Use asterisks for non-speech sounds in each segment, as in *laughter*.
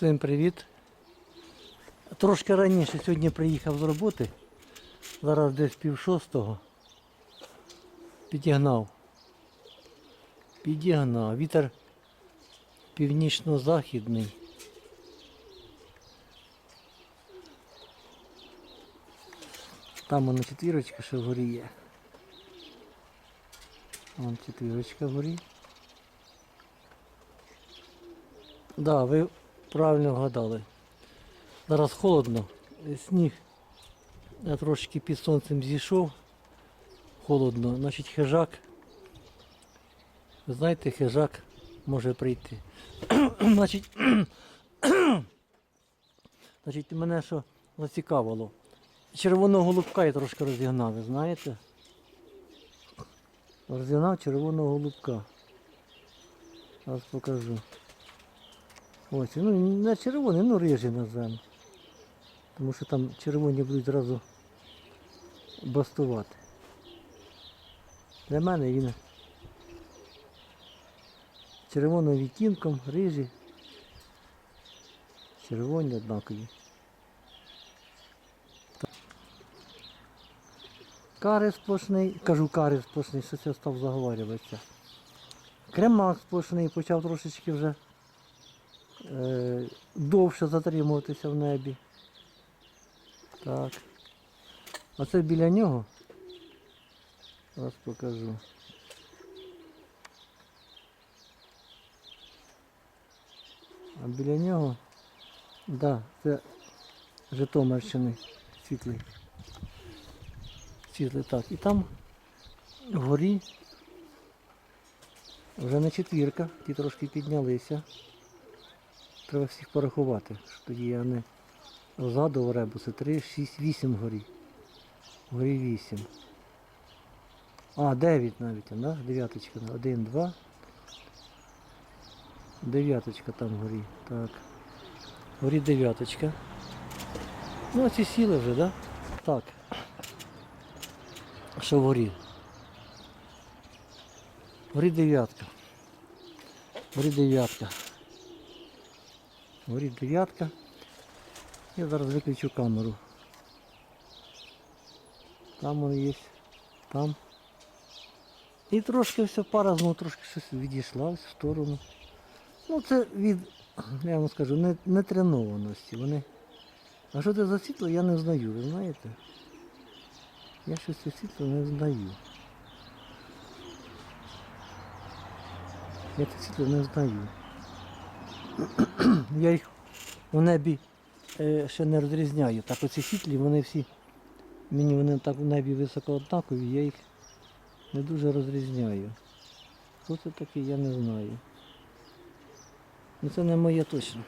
Всім привіт. Трошки раніше сьогодні приїхав з роботи. Зараз десь пів шостого. Підігнав. Підігнав. Вітер північно-західний. Там воно четвірочка ще вгорі є. Вон четвірочка вгорі. Да, ви правильно вгадали. Зараз холодно, сніг я трошки під сонцем зійшов. Холодно, значить хижак. Знаєте, хижак може прийти. *clears throat* значить, *clears throat* значить, мене що зацікавило. Червоного голубка я трошки розігнав, ви знаєте? Розігнав червоного голубка. Зараз покажу. Ось, ну не червоний, ну рижий називаємо. Тому що там червоні будуть зразу бастувати. Для мене він червоним відтінком, рижі. Червоні однакові. Кари сплошний, кажу кари сплошний, щось я став заговорюватися. Кремак сплошний почав трошечки вже довше затримуватися в небі. Так. А це біля нього. Зараз покажу. А біля нього, да, це Житомирщини світлий. Світлий так. І там вгорі вже не четвірка, ті трошки піднялися. Треба всіх порахувати. що Тоді я не згадував ребуси. 3, 6, 8 горі. Горі 8. А, 9 навіть, да? Дев'яточка. 1, 2. Дев'яточка там горі. Так. Горі дев'яточка. Ну, а ці сіли вже, да? Так. Що вгорі? Горі дев'ятка. Горі дев'ятка. Горить дев'ятка. Я зараз виключу камеру. Там воно є. Там. І трошки все пара знову трошки щось відійшла в сторону. Ну це від, я вам скажу, не, нетренованості. Вони. А що це за світло, я не знаю, ви знаєте? Я щось це світло не знаю. Я це світло не знаю. Я їх у небі е, ще не розрізняю. Так оці світлі, вони всі, мені вони так в небі високо однакові, я їх не дуже розрізняю. Хто це такий, я не знаю. Ну це не моє точно.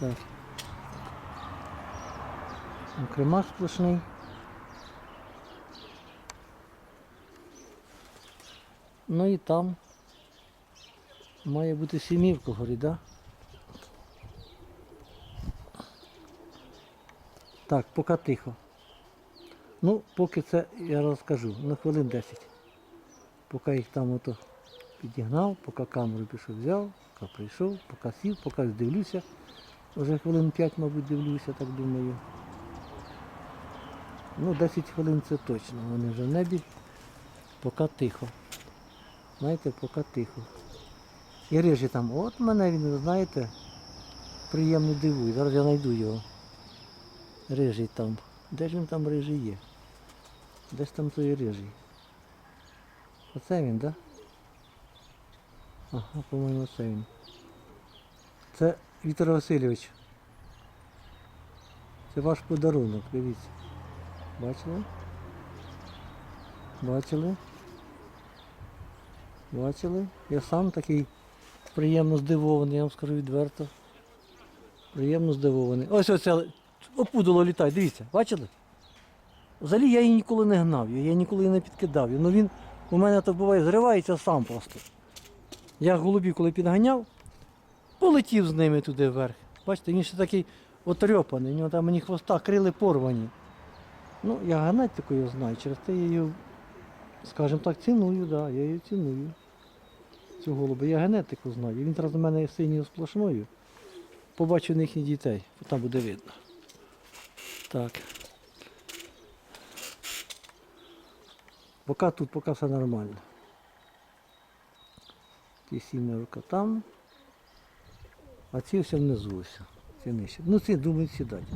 Так. Кремак сплошний. Ну і там має бути сімівка горі, да? Так, поки тихо. Ну, поки це я розкажу, на хвилин 10. Поки їх там ото підігнав, поки камеру пішов взяв, поки прийшов, поки сів, поки дивлюся. Вже хвилин 5, мабуть, дивлюся, так думаю. Ну, 10 хвилин це точно, вони вже в небі, поки тихо. Знаєте, поки тихо. І рижі там, от мене він, знаєте, приємно дивує. Зараз я знайду його. Рижий там. Де ж він там рижий є? Десь там той рижий. Оце він, так? Да? Ага, по-моєму, це він. Це Віктор Васильович. Це ваш подарунок, дивіться. Бачили? Бачили? Бачили? Я сам такий приємно здивований, я вам скажу відверто. Приємно здивований. Ось оце опудало літає, дивіться, бачили? Взагалі я її ніколи не гнав, я її ніколи її не підкидав. Ну він у мене то буває зривається сам просто. Я голубів, коли підганяв, полетів з ними туди вверх. Бачите, він ще такий отрьопаний, у нього там мені хвоста крили порвані. Ну, я ганать такою знаю, через те я її, скажімо так, ціную, да, я її ціную. Цю голубу. Я генетику знаю. Він зараз у мене синьою сплошною. побачу в їхніх дітей, там буде видно. Так. Поки тут, поки все нормально. Ті сімерка там. А ці все внизу. Ці нижче. Ну ці думають сідати.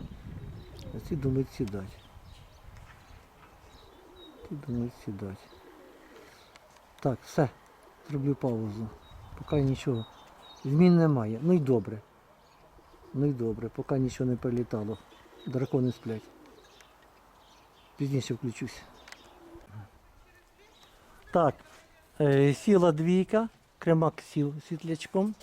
А ці думають сідати. Ці думають сідати. Так, все. Зроблю паузу. Поки нічого. Змін немає. Ну і добре. Ну і добре, поки нічого не прилітало. Дракони сплять. Пізніше включусь. Так, е, сіла двійка, кремак сів світлячком.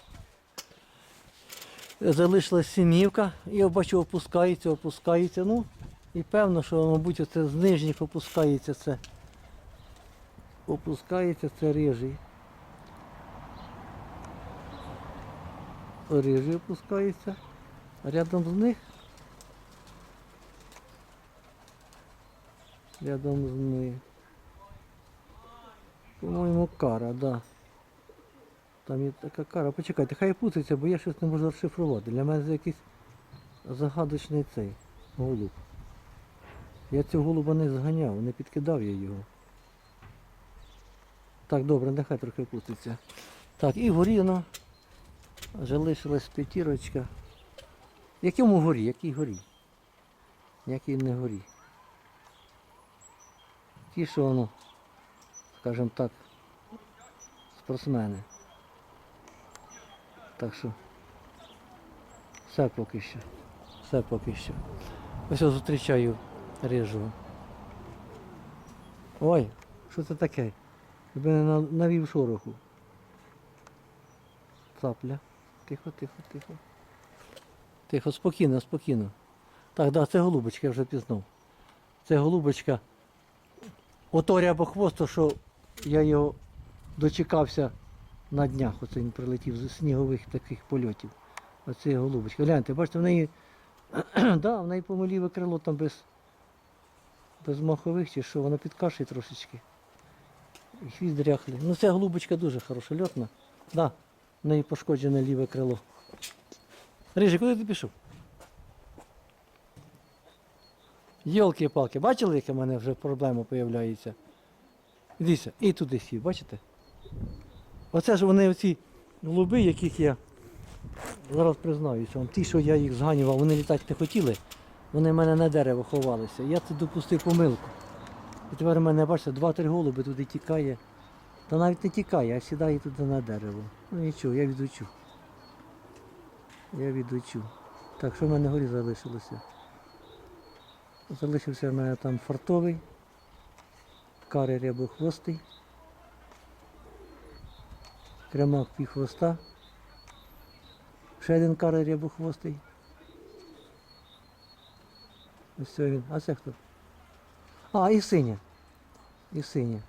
Залишилась сімівка, я бачу, опускається, опускається. Ну, і певно, що, мабуть, оце з нижніх опускається це. Опускається це рижий. Рижий опускається. Рядом з них. Рядом з них. По-моєму, кара, да. Там є така кара. Почекайте, хай путається, бо я щось не можу розшифрувати. Для мене це якийсь загадочний цей голуб. Я цього голуба не зганяв, не підкидав я його. Так, добре, нехай трохи путається. Так, і горі воно. Вже лишилась п'ятірочка. Якому горі? Якій горі? Якій не горі. Ті, що воно, скажімо так, спортсмени. Так що все поки що. Все поки що. Ось я зустрічаю рижого. Ой, що це таке? Тебе не навів шороху. Цапля. Тихо, тихо, тихо. Тихо, спокійно, спокійно. Так, да, це голубочка, я вже пізнав. Це голубочка. Ото рябохвосто, що я його дочекався на днях. Оце він прилетів з снігових таких польотів. Оце голубочка. Гляньте, бачите, в неї, *clears throat* да, в неї помиліве крило там без, без махових чи що, воно підкашує трошечки. І хвіст дряхлий. Ну ця голубочка дуже хороша, льотна. Да, в неї пошкоджене ліве крило. Рижик, куди ти пішов? Йолки-палки, бачили, яка в мене вже проблема з'являється? Дивіться, і туди сів, бачите? Оце ж вони оці голуби, яких я зараз признаюся, ті, що я їх зганював, вони літати не хотіли, вони в мене на дерево ховалися. Я це допустив помилку. І тепер у мене, бачите, два-три голуби туди тікає. Та навіть не тікає, а сідає туди на дерево. Ну нічого, я відучу. Я відучу. Так, що в мене горі залишилося? Залишився в мене там фартовий, карий рябохвостий, кремак півхвоста, ще один карий рябохвостий. Ось це він. А це хто? А, і синя. І синя.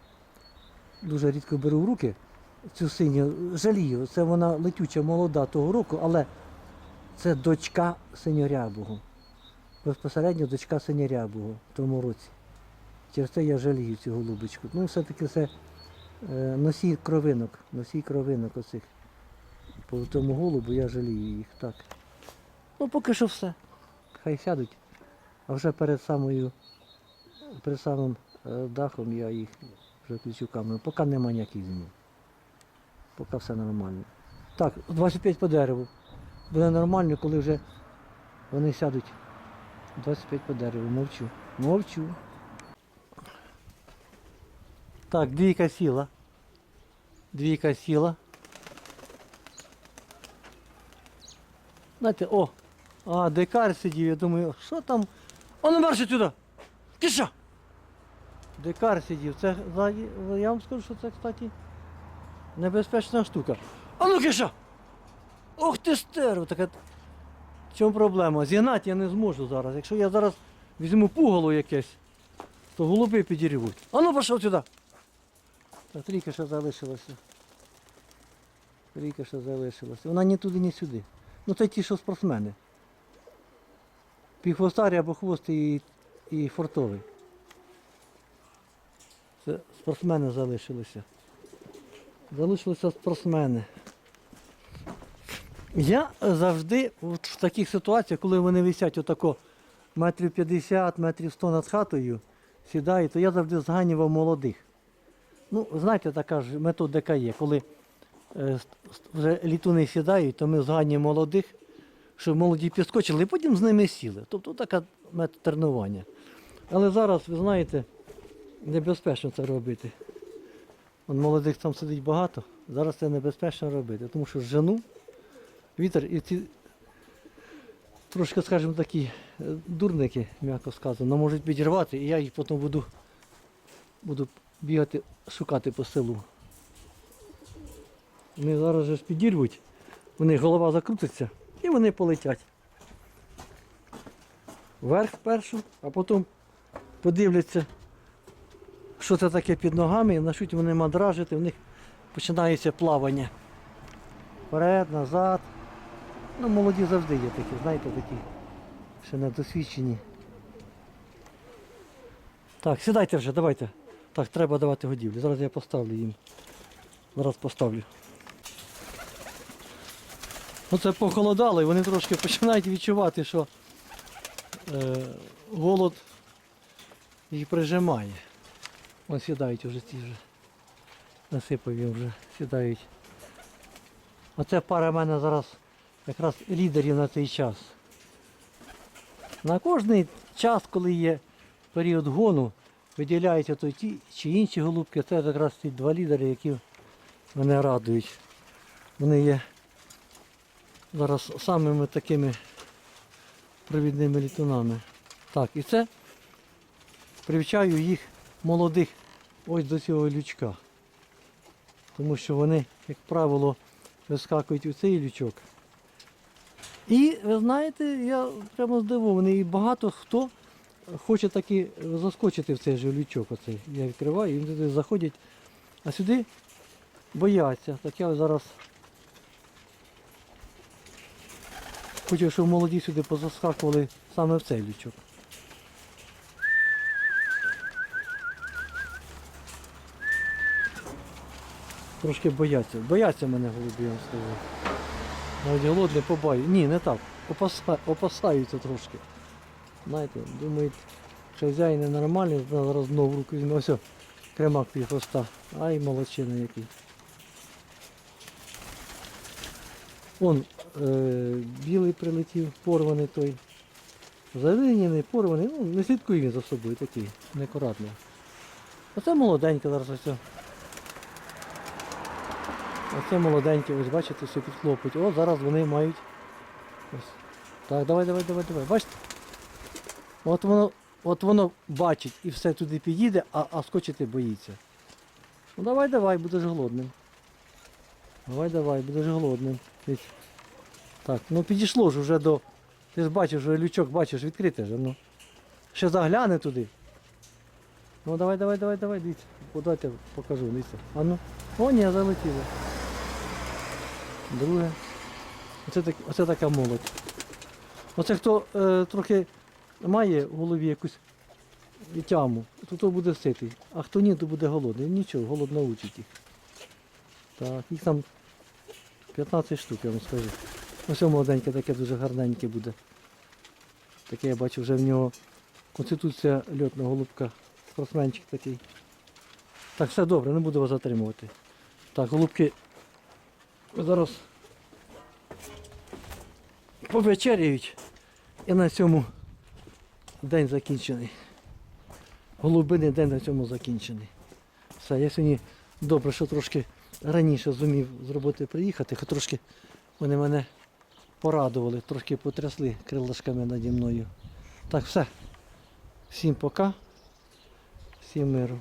Дуже рідко беру в руки цю синю, жалію. Це вона летюча молода того року, але це дочка синьорябого. Безпосередньо дочка синьорябого в тому році. Через це я жалію цю голубочку. Ну, все-таки це е, носій кровинок, носій кровинок оцих. По тому голубу я жалію їх. Так. Ну поки що все. Хай сядуть. А вже перед самою, перед самим е, дахом я їх вже включу камеру. Поки нема ніяких змін. Поки все нормально. Так, 25 по дереву. Буде нормально, коли вже вони сядуть 25 по дереву. Мовчу. Мовчу. Так, двійка сіла. Двійка сіла. Знаєте, о, а, дикар сидів, я думаю, що там? А ну марш сюди! Киша! Дикар сидів. Це я вам скажу, що це, кстати, небезпечна штука. А ну киша! Ох ти стерво! Така... В чому проблема? Зігнати я не зможу зараз. Якщо я зараз візьму пугало якесь, то голуби підірвуть. А ну пішов сюди! Так, трійка ще залишилася. Трійка ще залишилася. Вона ні туди, ні сюди. Ну це ті, що спортсмени. Півхвостарі або хвост і, і фортовий. Це спортсмени залишилися. Залишилися спортсмени. Я завжди от в таких ситуаціях, коли вони висять отако метрів 50, метрів 100 над хатою, сідаю, то я завжди зганював молодих. Ну, знаєте, така ж методика є. Коли е, вже літуни сідають, то ми зганюємо молодих, щоб молоді підскочили, і потім з ними сіли. Тобто така метод тренування. Але зараз, ви знаєте, небезпечно це робити. Вон молодих там сидить багато, зараз це небезпечно робити, тому що жену вітер і ці трошки, скажімо, такі е, дурники, м'яко сказано, можуть підірвати, і я їх потім буду, буду бігати, шукати по селу. Вони зараз же підірвуть, у них голова закрутиться і вони полетять. Вверх першу, а потім подивляться, що це таке під ногами, і почнуть вони мандражити, в них починається плавання. Вперед, назад. Ну, молоді завжди є такі, знаєте, такі ще недосвідчені. Так, сідайте вже, давайте. Так, треба давати годівлю. Зараз я поставлю їм. Зараз поставлю. Оце похолодало і вони трошки починають відчувати, що е, голод їх прижимає. Вон сідають вже ці вже. Насипав їм вже, сідають. Оце пара в мене зараз якраз лідерів на цей час. На кожний час, коли є період гону, виділяються то ті чи інші голубки. Це якраз ті два лідери, які мене радують. Вони є зараз самими такими провідними літунами. Так, і це привчаю їх молодих ось до цього лючка. Тому що вони, як правило, вискакують у цей лючок. І ви знаєте, я прямо здивований, і багато хто хоче таки заскочити в цей же лючок. Оцей. Я відкриваю, і вони туди заходять, а сюди бояться. Так я зараз хочу, щоб молоді сюди позаскакували саме в цей лючок. Трошки бояться. Бояться мене голуби, я вам скажу. Навіть голодний побаю. Ні, не так. Опаса... Опасаються трошки. Знаєте, думають, що хазяїн ненормальний, зараз знову в руку візьме. Ось, кремак пів хвоста. Ай, молодчина який. Вон е, білий прилетів, порваний той. Залиняний, порваний, ну не слідкує він за собою такий, неакуратний. Оце молоденька зараз ось. Оце молоденькі, ось бачите, все підхлопуть. О, зараз вони мають. Ось. Так, давай, давай, давай, давай. Бачите? От воно, от воно бачить і все туди підійде, а, а скочити боїться. Ну давай, давай, будеш голодним. Давай, давай, будеш голодним. Так, ну підійшло ж вже до. Ти ж бачиш, вже лючок бачиш, відкрите ж, ну. Ще загляне туди. Ну давай, давай, давай, давай, дивіться. Подайте, покажу, дивіться. А ну. О, ні, залетіло. Друге. Оце, так, оце така молодь. Оце хто е, трохи має в голові якусь тяму, то то буде ситий. А хто ні, то буде голодний. Нічого, голод научить їх. Так, їх там 15 штук, я вам скажу. Ось молоденьке таке дуже гарненьке буде. Таке я бачу вже в нього конституція льотного голубка. Спортсменчик такий. Так, все добре, не буду вас затримувати. Так, голубки зараз повечеряють і на цьому день закінчений. Голубиний день на цьому закінчений. Все, я сьогодні добре, що трошки раніше зумів з роботи приїхати, хоч трошки вони мене порадували, трошки потрясли крилишками наді мною. Так, все. Всім пока, всім миру.